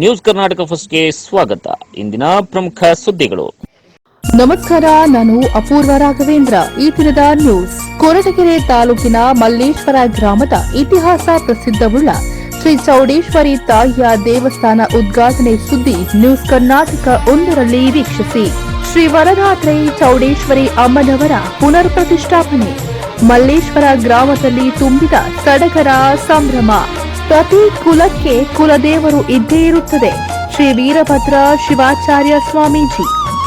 News Karnataka ಫಸ್ಟ್ಗೆ ಸ್ವಾಗತ. ಇಂದಿನ ಪ್ರಮುಖ ಸುದ್ದಿಗಳು. ನಮಸ್ಕಾರ, ನಾನು ಅಪೂರ್ವ ರಾಘವೇಂದ್ರ. ಈ ದಿನದ ನ್ಯೂಸ್, ಕೊರಟಗೆರೆ ತಾಲೂಕಿನ ಮಲ್ಲೇಶ್ವರ ಗ್ರಾಮದ ಇತಿಹಾಸ ಪ್ರಸಿದ್ಧವುಳ್ಳ ಶ್ರೀ ಚೌಡೇಶ್ವರಿ ತಾಯಿಯ ದೇವಸ್ಥಾನ ಉದ್ಘಾಟನೆ ಸುದ್ದಿ ನ್ಯೂಸ್ ಕರ್ನಾಟಕ ಒಂದರಲ್ಲಿ ವೀಕ್ಷಿಸಿ. ಶ್ರೀ ವರದಾತ್ರಿ ಚೌಡೇಶ್ವರಿ ಅಮ್ಮನವರ ಪುನರ್ ಪ್ರತಿಷ್ಠಾಪನೆ ಮಲ್ಲೇಶ್ವರ ಗ್ರಾಮದಲ್ಲಿ ತುಂಬಿದ ಸಡಗರ ಸಂಭ್ರಮ. ಪ್ರತಿ ಕುಲಕ್ಕೆ ಕುಲದೇವರು ಇದ್ದೇ ಇರುತ್ತದೆ. ಶ್ರೀ ವೀರಭದ್ರ ಶಿವಾಚಾರ್ಯ ಸ್ವಾಮೀಜಿ.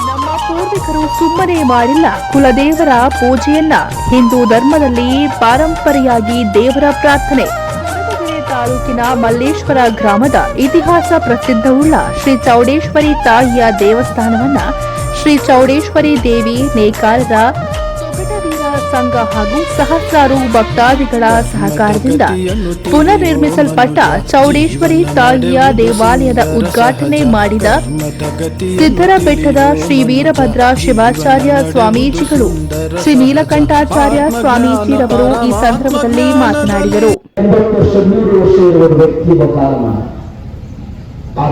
ನಮ್ಮ ಪೂರ್ವಿಕರು ಸುಮ್ಮನೆ ಮಾಡಿಲ್ಲ ಕುಲದೇವರ ಪೂಜೆಯನ್ನ. ಹಿಂದೂ ಧರ್ಮದಲ್ಲಿ ಪಾರಂಪರೆಯಾಗಿ ದೇವರ ಪ್ರಾರ್ಥನೆ. ತಾಲೂಕಿನ ಮಲ್ಲೇಶ್ವರ ಗ್ರಾಮದ ಇತಿಹಾಸ ಪ್ರಸಿದ್ಧವುಳ್ಳ ಶ್ರೀ ಚೌಡೇಶ್ವರಿ ತಾಯಿಯ ದೇವಸ್ಥಾನವನ್ನ ಶ್ರೀ ಚೌಡೇಶ್ವರಿ ದೇವಿ ನೇಕಾರರ ಸಂಘ ಹಾಗೂ ಸಹಸ್ರಾರು ಭಕ್ತಾದಿಗಳ ಸಹಕಾರದಿಂದ ಪುನರ್ ನಿರ್ಮಿಸಲ್ಪಟ್ಟ ಚೌಡೇಶ್ವರಿ ತಾಯಿಯ ದೇವಾಲಯದ ಉದ್ಘಾಟನೆ ಮಾಡಿದ ಸಿದ್ದರಬೆಟ್ಟದ ಶ್ರೀ ವೀರಭದ್ರ ಶಿವಾಚಾರ್ಯ ಸ್ವಾಮೀಜಿಗಳು ಶ್ರೀ ನೀಲಕಂಠಾಚಾರ್ಯ ಸ್ವಾಮೀಜಿರವರು ಈ ಸಂದರ್ಭದಲ್ಲಿ ಮಾತನಾಡಿದರು. ಆ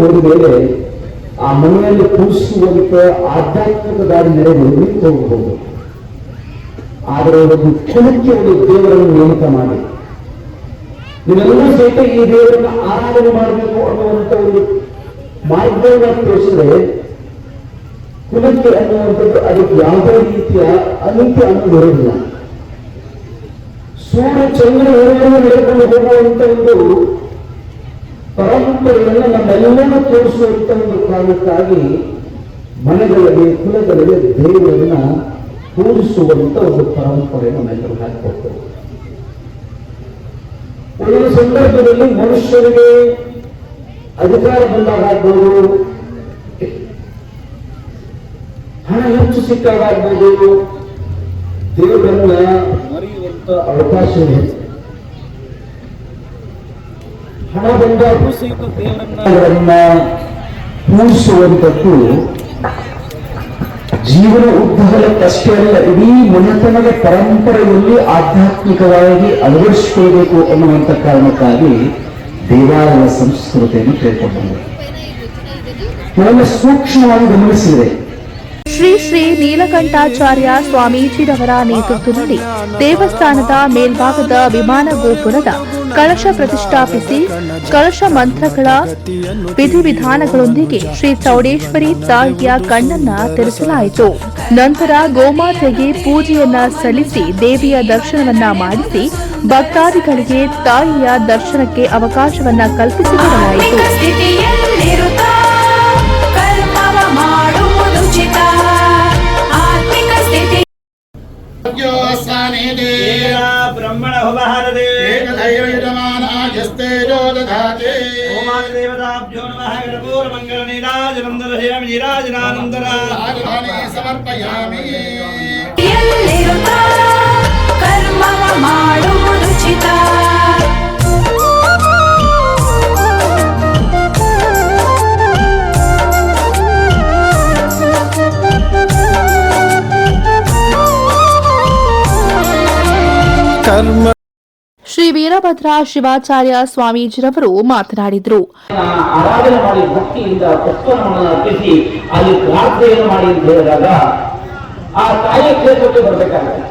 ಹೋದ ಮೇಲೆ ಆ ಮನೆಯಲ್ಲಿ ಪೂಜಿಸುವಂತೆ ಆಧ್ಯಾತ್ಮಿಕ ದಾರಿ ನೆರವು ಹೋಗಬಹುದು. ಆದರೆ ಒಂದು ಕ್ಷಣಕ್ಕೆ ಒಂದು ದೇವರನ್ನು ನೇಮಕ ಮಾಡಿ. ನೀವೆಲ್ಲರೂ ಸಹಿತ ಈ ದೇವರನ್ನು ಆರಾಧನೆ ಮಾಡಬೇಕು ಅನ್ನುವಂಥ ಒಂದು ಮಾರ್ಗವನ್ನು ತೋರಿಸಿದ್ರೆ, ಕುಲಕ್ಕೆ ಅನ್ನುವಂಥದ್ದು ಅದಕ್ಕೆ ಯಾವುದೇ ರೀತಿಯ ಅನಿತ್ಯ ಅನ್ನೋದು ಬರೋದಿಲ್ಲ ಸೂರ್ಯ, ಚಂದ್ರ ನಡೆದುಕೊಂಡು ಹೋಗುವಂತ ಒಂದು ಪರಂಪರೆಯನ್ನು ನಮ್ಮೆಲ್ಲರೂ ತೋರಿಸುವಂತ ಒಂದು ಕಾರಣಕ್ಕಾಗಿ ಮನೆಗಳಲ್ಲಿ, ಕುಲಗಳಲ್ಲಿ ದೇವರನ್ನ ಪೂಜಿಸುವಂತ ಒಂದು ಪರಂಪರೆ ನಮ್ಮೆಲ್ಲರೂ ಹಾಕಿಕೊಡ್ತೇವೆ ಒಂದೊಂದು ಸಂದರ್ಭದಲ್ಲಿ ಮನುಷ್ಯರಿಗೆ ಅಧಿಕಾರ ಬಂದಾಗ ಆಗ್ಬೋದು. ಹಣ ಹೆಚ್ಚು ಸಿಕ್ಕಾಗ ಆಗ್ಬೋದು. ದೇವರನ್ನ ಮರೆಯುವಂತ ಅವಕಾಶ ಹಣ ಬಂದಾಗೂ ಸಹಿತ ದೇವರನ್ನ ಪೂಜಿಸುವಂಥದ್ದು ಜೀವನ ಉದ್ದಗಲಕ್ಕಷ್ಟೇ ಅಲ್ಲ, ಇಡೀ ಮನೆತನದ ಪರಂಪರೆಯಲ್ಲಿ ಆಧ್ಯಾತ್ಮಿಕವಾಗಿ ಅಳವಡಿಸಿಕೊಳ್ಬೇಕು ಅನ್ನುವಂಥ ಕಾರಣಕ್ಕಾಗಿ ದೇವಾಲಯ ಸಂಸ್ಕೃತಿಯನ್ನು ಕೇಳ್ಕೊಂಡು ಕೇವಲ ಸೂಕ್ಷ್ಮವಾಗಿ ಗಮನಿಸಿದರೆ ಶ್ರೀ ಶ್ರೀ ನೀಲಕಂಠಾಚಾರ್ಯ ಸ್ವಾಮೀಜಿರವರ ನೇತೃತ್ವದಲ್ಲಿ ದೇವಸ್ಥಾನದ ಮೇಲ್ಭಾಗದ ವಿಮಾನ ಗೋಪುರದ ಕಳಶ ಪ್ರತಿಷ್ಠಾಪಿಸಿ ಕಳಶ ಮಂತ್ರಗಳ ವಿಧಿವಿಧಾನಗಳೊಂದಿಗೆ ಶ್ರೀ ಚೌಡೇಶ್ವರಿ ತಾಯಿಯ ಕಣ್ಣನ್ನ ತೆರೆಸಲಾಯಿತು. ನಂತರ ಗೋಮಾತೆಗೆ ಪೂಜೆಯನ್ನ ಸಲ್ಲಿಸಿ ದೇವಿಯ ದರ್ಶನವನ್ನ ಮಾಡಿಸಿ ಭಕ್ತಾದಿಗಳಿಗೆ ತಾಯಿಯ ದರ್ಶನಕ್ಕೆ ಅವಕಾಶವನ್ನ ಕಲ್ಪಿಸಿಕೊಡಲಾಯಿತು. स्थानेदे ब्रह्मण हुवहरदे एकदैवयजमानायस्तेजो दधाते ओमादिदेवताभ्यो नमः गणपूर्मङ्गलनीराजनन्दरशयं नीराजनानन्दरा राजधानी समर्पयामि ಯಲ್ಲಿರುತ್ತ ಕರ್ಮವ ಮಾಡುವುದುಚಿತ ಶ್ರೀ ವೀರಭದ್ರ ಶಿವಾಚಾರ್ಯ ಸ್ವಾಮೀಜಿರವರು ಮಾತನಾಡಿದರು. ಆರಾಧನೆ ಮಾಡಿ ಭಕ್ತಿಯಿಂದ ಪುಷ್ಪವನ್ನು ಅರ್ಪಿಸಿ ಅಲ್ಲಿ ಪ್ರಾರ್ಥನೆಯನ್ನು ಮಾಡಿ ಅಂತ ಹೇಳಿದಾಗ ಆ ತಾಯಿಯ ಕ್ಷೇತ್ರಕ್ಕೆ ಬರಬೇಕಾಗುತ್ತೆ.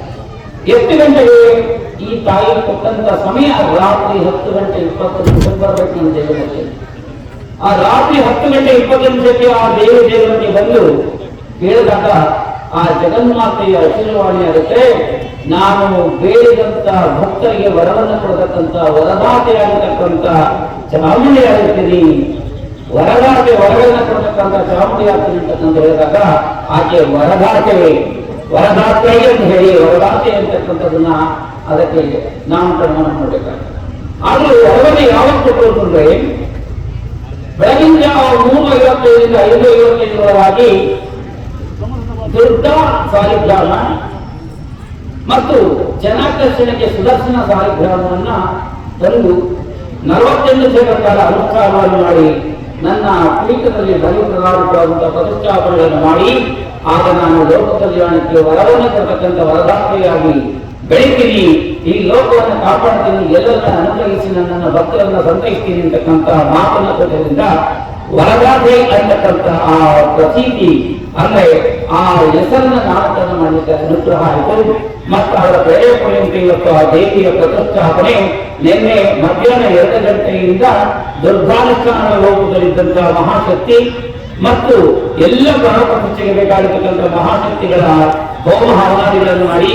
ಎಷ್ಟು ಗಂಟೆಗೆ ಈ ತಾಯಿ ಕೊಟ್ಟಂತ ಸಮಯ? ರಾತ್ರಿ ಹತ್ತು ಗಂಟೆ ಇಪ್ಪತ್ತು ನಿಮಿಷಕ್ಕೆ ಬರಬೇಕು ನಮ್ಮ ದೇವರಿಗೆ ಆ ರಾತ್ರಿ ಹತ್ತು ಗಂಟೆ ಇಪ್ಪತ್ತು ನಿಮಿಷಕ್ಕೆ ಆ ದೇವಿ ದೇವರಿಗೆ ಬಂದು ಕೇಳಿದಾಗ ಆ ಜಗನ್ಮಾತೆಯ ಆಗುತ್ತೆ. ನಾನು ಬೇಡಿದಂತ ಭಕ್ತರಿಗೆ ವರವನ್ನು ಕೊಡತಕ್ಕಂತ ವರದಾತೆಯಾಗತಕ್ಕಂತ ಚಾಮುಂಡಿ ಆಗುತ್ತೀನಿ ವರದಾತೆ ವರವನ್ನು ಕೊಡತಕ್ಕಂತ ಚಾಮುಂಡಿ ಆಗ್ತೀನಿ ಅಂತಕ್ಕಂತ ಹೇಳಿದಾಗ ಆಕೆ ವರದಾತೆ ವರದಾತೆ ಅಂತ ಹೇಳಿ ವರದಾತೆ ಅಂತಕ್ಕಂಥದನ್ನ ಅದಕ್ಕೆ ನಾವು ಮಾಡಬೇಕಾಗುತ್ತೆ ಆದ್ರೂ ವರವನ್ನು ಯಾವಾಗ ಕೊಟ್ಟರು ಅಂತಂದ್ರೆ ಬೆಳಗಿನ ಜಾವ ಮೂರು ಐವತ್ತೈದರಿಂದ ಐದು ಐವತ್ತೈದರವರೆಗಾಗಿ ದುರ್ಗಾ ಸಾಲಿಗ್ರಾಮ. ಮತ್ತು ಜನಾಕರ್ಷಣೆಗೆ ಸುದರ್ಶನ ಸಾಲಿಗ್ರಾಮವನ್ನ ತಂದು ನಲವತ್ತೆಂಟು ಸೇವೆ ಕಾಲ ಅನುಷ್ಠಾನವನ್ನು ಮಾಡಿ, ನನ್ನ ಪೀಠದಲ್ಲಿ ಬಲಿಪ್ರದಾನವಾದಂತಹ ಪ್ರತಿಷ್ಠಾಪನೆಯನ್ನು ಮಾಡಿ, ಆಗ ನಾನು ಲೋಕ ಕಲ್ಯಾಣಕ್ಕೆ ವರವನ್ನು ಕೊಡತಕ್ಕಂಥ ವರದಾತ್ರಿಯಾಗಿ ಬೆಳಿತೀನಿ. ಈ ಲೋಕವನ್ನು ಕಾಪಾಡ್ತೀನಿ. ಎಲ್ಲರನ್ನ ಅನುಗ್ರಹಿಸಿ ನನ್ನನ್ನು ಭಕ್ತರನ್ನ ಸಂತೈಸ್ತೀನಿ ಅಂತಕ್ಕಂತಹ ಮಾತನ್ನ ಕೊಟ್ಟದ್ರಿಂದ ವರಗಾದೆ ಅಂತಕ್ಕಂಥ ಆ ಪ್ರತೀತಿ ಅಂದ್ರೆ ಆ ಹೆಸರನ್ನ ನಾಟಕ ಮಾಡಿದ ಅನುಗ್ರಹ ಆಯಿತು ಮತ್ತು ಅವರ ಪ್ರೇರೇಪಣೆಯಂತೆ ಇವತ್ತು ಆ ದೇವಿಯ ಪ್ರತಿಷ್ಠಾಪನೆ ನಿನ್ನೆ ಮಧ್ಯಾಹ್ನ ಎರಡು ಗಂಟೆಯಿಂದ ದುರ್ಗಾನುಷ್ಠಾನ ಹೋಗುವುದರಿದ್ದಂತಹ ಮಹಾಶಕ್ತಿ ಮತ್ತು ಎಲ್ಲ ಪ್ರತಿಷ್ಠೆಗೆ ಬೇಕಾಗಿರ್ತಕ್ಕಂಥ ಮಹಾಶಕ್ತಿಗಳ ಹೋಮ ಹವನಾದಿಗಳನ್ನು ಮಾಡಿ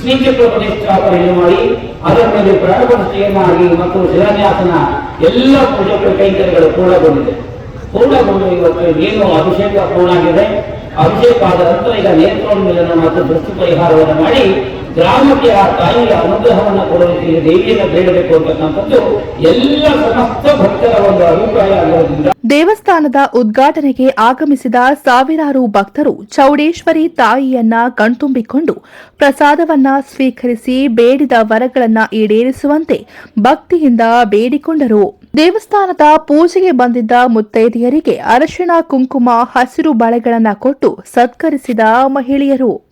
ಶ್ರೀಚಕ್ರ ಪ್ರತಿಷ್ಠಾಪನೆಯನ್ನು ಮಾಡಿ, ಅದರ ಮೇಲೆ ಪ್ರಾಣ ಪ್ರತಿಷ್ಠೆಯನ್ನಾಗಿ ಮತ್ತು ಶಿಲಾನ್ಯಾಸನ ಎಲ್ಲ ಪೂಜೆ ಕೈಂಕರ್ಯಗಳು ಪೂರ್ಣಗೊಂಡಿದೆ. ಪೂರ್ಣಗೊಂಡು ಇವತ್ತು ಏನು ಅಭಿಷೇಕ ಪೂರ್ಣ ಆಗಿದೆ ಅಭಿಷೇಕ ಆದ ನಂತರ ಈಗ ನೇತ್ರೋನ್ಮಿಲನ ಮತ್ತು ದೃಷ್ಟಿ ಪರಿಹಾರವನ್ನು ಮಾಡಿ ಗ್ರಾಮಕ್ಕೆ ಆ ತಾಯಿಯ ಅನುಗ್ರಹವನ್ನು ಕೊಡೋದಕ್ಕೆ ದೇವಿಯನ್ನು ಬೇಡಬೇಕು ಅಂತಕ್ಕಂಥದ್ದು ಎಲ್ಲ ಸಮಸ್ತ ಭಕ್ತರ ಒಂದು ಅಭಿಪ್ರಾಯ ಆಗಿರೋದ್ರಿಂದ ದೇವಸ್ಥಾನದ ಉದ್ಘಾಟನೆಗೆ ಆಗಮಿಸಿದ ಸಾವಿರಾರು ಭಕ್ತರು ಚೌಡೇಶ್ವರಿ ತಾಯಿಯನ್ನ ಕಣ್ತುಂಬಿಕೊಂಡು ಪ್ರಸಾದವನ್ನ ಸ್ವೀಕರಿಸಿ ಬೇಡಿದ ವರಗಳನ್ನ ಈಡೇರಿಸುವಂತೆ ಭಕ್ತಿಯಿಂದ ಬೇಡಿಕೊಂಡರು. ದೇವಸ್ಥಾನದ ಪೂಜೆಗೆ ಬಂದಿದ್ದ ಮುತ್ತೈದೆಯರಿಗೆ ಅರಶಿಣ ಕುಂಕುಮ ಹಸಿರು ಬಳೆಗಳನ್ನ ಕೊಟ್ಟು ಸತ್ಕರಿಸಿದ ಮಹಿಳೆಯರು.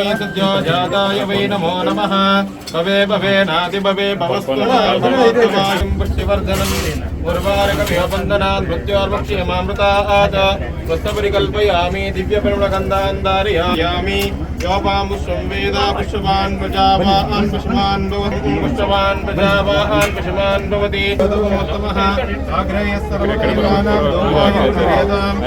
లక్ష్మీ సద్యో జాతాయ వై నమో నమ భవే భవే నాది భవే భవస్తు पुष्टिवर्धनम् उर्वारकमिह बन्धनान् मृत्योर्मुक्ष्यमामृतात् स्वस्तपरिकल्पयामि दिव्यपरिमलगन्धान्धारयामि योपामुष्वं वेद पुष्पवान् प्रजावान् पुष्पान् भवति पुष्पवान् प्रजावान् पुष्पान् भवति तदोत्तमः आग्रह्य सर्वकर्माणां दुर्वायुर्भवेदाम्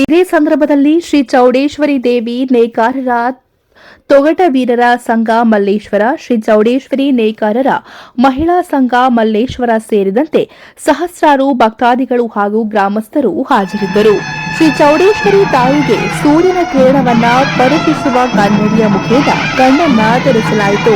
ಇದೇ ಸಂದರ್ಭದಲ್ಲಿ ಶ್ರೀ ಚೌಡೇಶ್ವರಿ ದೇವಿ ನೇಕಾರರ ತೊಗಟವೀರರ ಸಂಘ ಮಲ್ಲೇಶ್ವರ, ಶ್ರೀ ಚೌಡೇಶ್ವರಿ ನೇಕಾರರ, ಮಹಿಳಾ ಸಂಘ ಮಲ್ಲೇಶ್ವರ ಸೇರಿದಂತೆ ಸಹಸ್ರಾರು ಭಕ್ತಾದಿಗಳು ಹಾಗೂ ಗ್ರಾಮಸ್ಥರು ಹಾಜರಿದ್ದರು. ಶ್ರೀ ಚೌಡೇಶ್ವರಿ ತಾಯಿಗೆ ಸೂರ್ಯನ ಕಿರಣವನ್ನ ಪರೀಕ್ಷಿಸುವ ಕನ್ನಡಿಯ ಮುಖೇನ ಕಣ್ಣನ್ನ ತೆರೆಸಲಾಯಿತು.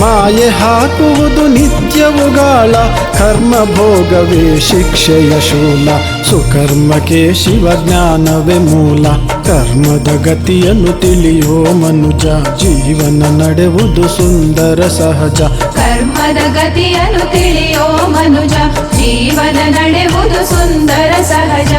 ಮಾಯೆ ಹಾಕುವುದು ನಿತ್ಯವುಗಳ ಕರ್ಮ ಭೋಗವೇ ಶಿಕ್ಷೆಯ ಶೂಲ. ಸುಕರ್ಮಕ್ಕೆ ಶಿವಜ್ಞಾನವೇ ಮೂಲ. ಕರ್ಮದ ಗತಿಯನ್ನು ತಿಳಿಯೋ ಮನುಜ, ಜೀವನ ನಡೆವುದು ಸುಂದರ ಸಹಜ. ಕರ್ಮದ ಗತಿಯನ್ನು ತಿಳಿಯೋ ಮನುಜ, ಜೀವನ ನಡೆವುದು ಸುಂದರ ಸಹಜ.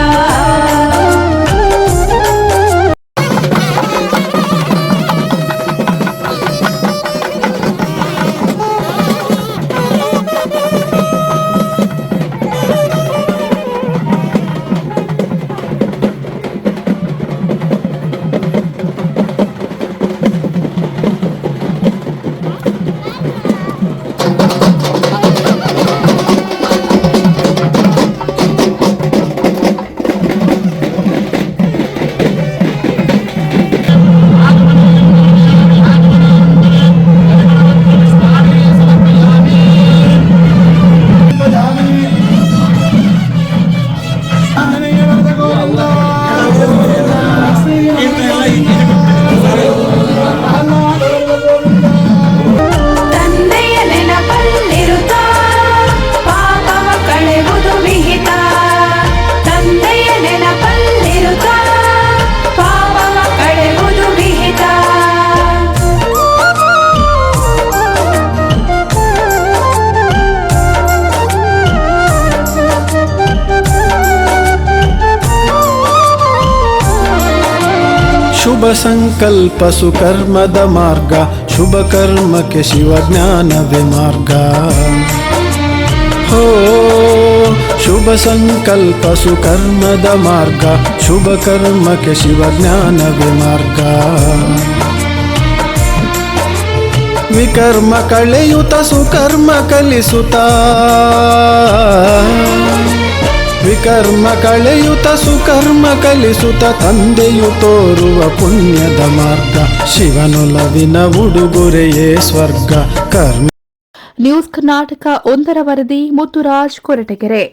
ಸಂಕಲ್ಪ ಸುಕರ್ಮದ ಮಾರ್ಗ, ಶುಭ ಕರ್ಮಕ್ಕೆ ಶಿವ ಜ್ಞಾನವೇ ಮಾರ್ಗ. ಹೋ, ಶುಭ ಸಂಕಲ್ಪ ಸುಕರ್ಮದ ಮಾರ್ಗ, ಶುಭ ಕರ್ಮಕ್ಕೆ ಶಿವ ಜ್ಞಾನವೇ ಮಾರ್ಗ. ವಿಕರ್ಮ ಕಳೆಯುತ ಸುಕರ್ಮ ಕಲಿಸುತ್ತ ವಿಕರ್ಮ ಕಳೆಯುತ ಸುಕರ್ಮ ಕಲಿಸುತ್ತ ತಂದೆಯು ತೋರುವ ಪುಣ್ಯದ ಮಾರ್ಗ. ಶಿವನು ಲವಿನ ಉಡುಗೊರೆಯೇ ಸ್ವರ್ಗ. ಕರ್ಮ ನ್ಯೂಸ್ ಕರ್ನಾಟಕ ಒಂದರ ವರದಿ ಮುತ್ತುರಾಜ್ ಕೊರಟಗೆರೆ.